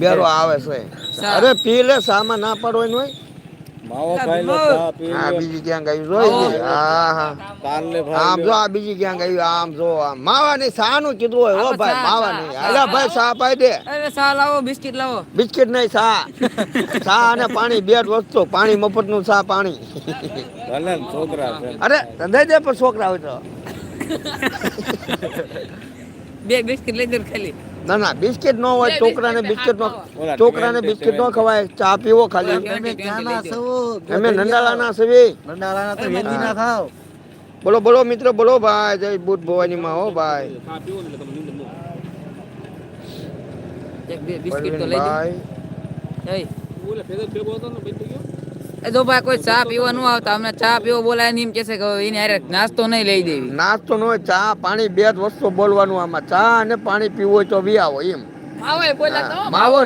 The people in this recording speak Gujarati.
બેરો આવે છે. અરે પી લે સામાં ના પડવાનું હોય? માવો ખાઈ લે ચા પી આ લે. બીજી ક્યાંક આવી જોઈ હા હા. આમ જો આ બીજી ક્યાંક આવી આમ જો આમ. માવા નહીં સા નું કીધું હોય. ઓ ભાઈ માવા નહીં ચા. ભાઈ સા પાઈ દે. અરે સા લાવો બિસ્કિટ લાવો. બિસ્કિટ નહીં સા સા અને પાણી બે વસ્તુ. પાણી મફતનું સા પાણી. ભલે છોકરા અરે દઈ દે પણ છોકરા હોય તો. બે બિસ્કિટ લઈ દે ખાલી. ના ના બિસ્કિટ નો હોય છોકરાને બિસ્કિટ નો ઓલા છોકરાને બિસ્કિટ નો ખવાય ચા પીવો ખાલી. અમે નંડાલા ના અમે નંડાલા ના તો એ વેચી ના ખાવ બોલો બોલો મિત્ર બોલો ભાઈ જય બુટ ભવાની માં હો ભાઈ. એક બે બિસ્કિટ તો લઈ દે ભાઈ. એય. એ જો ભાઈ કોઈ ચા પીવા ન આવતા. અમને ચા પીવો બોલાય ને એમ કહેશે કે એને હારે નાસ્તો નહીં લઈ દેવી. નાસ્તો નો હોય ચા પાણી બે જ વસ્તુ બોલવાનું આમાં. ચા અને પાણી પીવું હોય તો બી આવો એમ. આવો બોલા તો. માવો